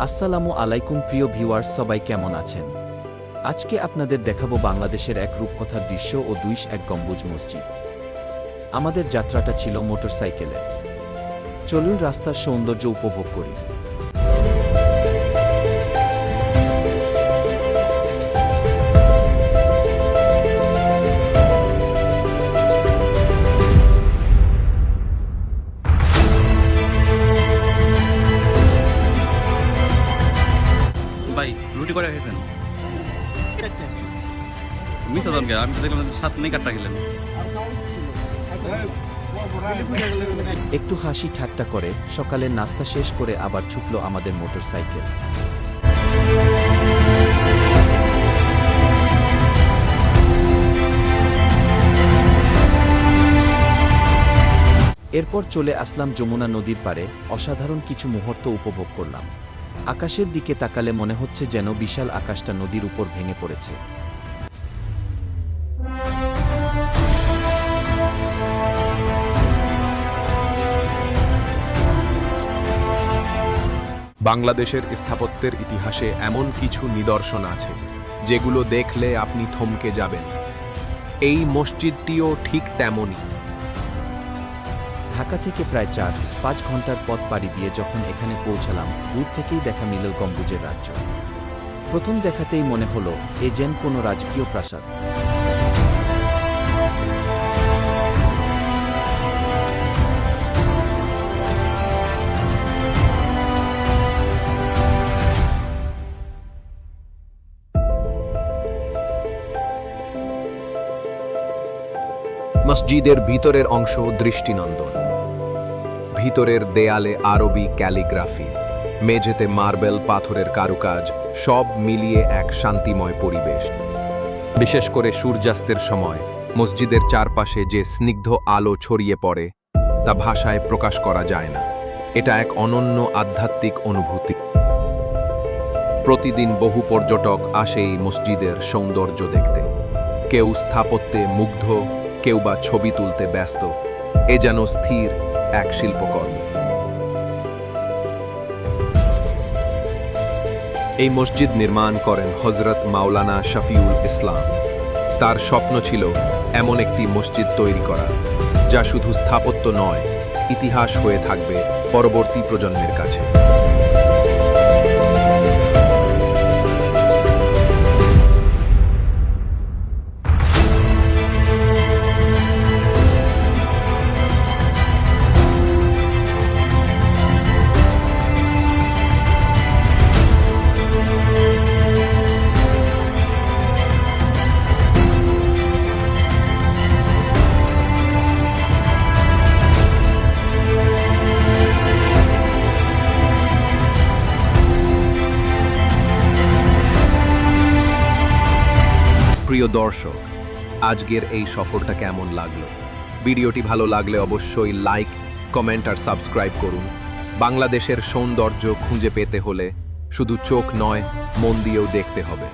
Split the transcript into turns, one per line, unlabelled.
আসসালামু আলাইকুম প্রিয় ভিউয়ার্স, সবাই কেমন আছেন? আজকে আপনাদের দেখাবো বাংলাদেশের এক রূপকথার দৃশ্য ও দুইশ এক গম্বুজ মসজিদ। আমাদের যাত্রাটা ছিল মোটরসাইকেলে। চলুন রাস্তার সৌন্দর্য উপভোগ করি।
রুটি করে খেয়েছেন? আমি দেখলাম সাত নেই কাটটা খেলেন।
একটু হাসি ঠাট্টা করে সকালের নাস্তা শেষ করে আবার ছুটল আমাদের মোটর সাইকেল এরপর চলে আসলাম যমুনা নদীর পারে অসাধারণ কিছু মুহূর্ত উপভোগ করলাম। আকাশের দিকে তাকালে মনে হচ্ছে যেন বিশাল আকাশটা নদীর উপর ভেঙে পড়েছে।
বাংলাদেশের স্থাপত্যের ইতিহাসে এমন কিছু নিদর্শন আছে, যেগুলো দেখলে আপনি থমকে যাবেন। এই মসজিদটিও ঠিক তেমনই।
ঢাকা থেকে প্রায় চার, পাঁচ ঘণ্টার পথ পাড়ি দিয়ে যখন এখানে পৌঁছালাম, দূর থেকেই দেখা মিলল গম্বুজের রাজ্য। প্রথম দেখাতেই মনে হলো, এ যেন কোনো রাজকীয় প্রাসাদ।
মসজিদের ভিতরের অংশ দৃষ্টিনন্দন। ভিতরের দেয়ালে আরবি ক্যালিগ্রাফি। মেঝেতে মার্বেল পাথরের কারুকাজ, সব মিলিয়ে এক শান্তিময় পরিবেশ। বিশেষ করে সূর্যাস্তের সময়, মসজিদের চারপাশে যে স্নিগ্ধ আলো ছড়িয়ে পড়ে, তা ভাষায় প্রকাশ করা যায় না। এটা এক অনন্য আধ্যাত্মিক অনুভূতি। প্রতিদিন বহু পর্যটক আসে এই মসজিদের সৌন্দর্য দেখতে। কেউ স্থাপত্যে মুগ্ধ, কেউ বা ছবি তুলতে ব্যস্ত। এ যেন স্থির এক শিল্পকর্ম। এই মসজিদ নির্মাণ করেন হজরত মাওলানা শফিউল ইসলাম। তার স্বপ্ন ছিল এমন একটি মসজিদ তৈরি করা, যা শুধু স্থাপত্য নয়, ইতিহাস হয়ে থাকবে পরবর্তী প্রজন্মের কাছে। দর্শক আজকের এই সফরটা কেমন লাগল? ভিডিওটি ভালো লাগলে অবশ্যই লাইক কমেন্ট আর সাবস্ক্রাইব করুন। বাংলাদেশের সৌন্দর্য খুঁজে পেতে হলে শুধু চোখ নয়, মন দিয়েও দেখতে হবে।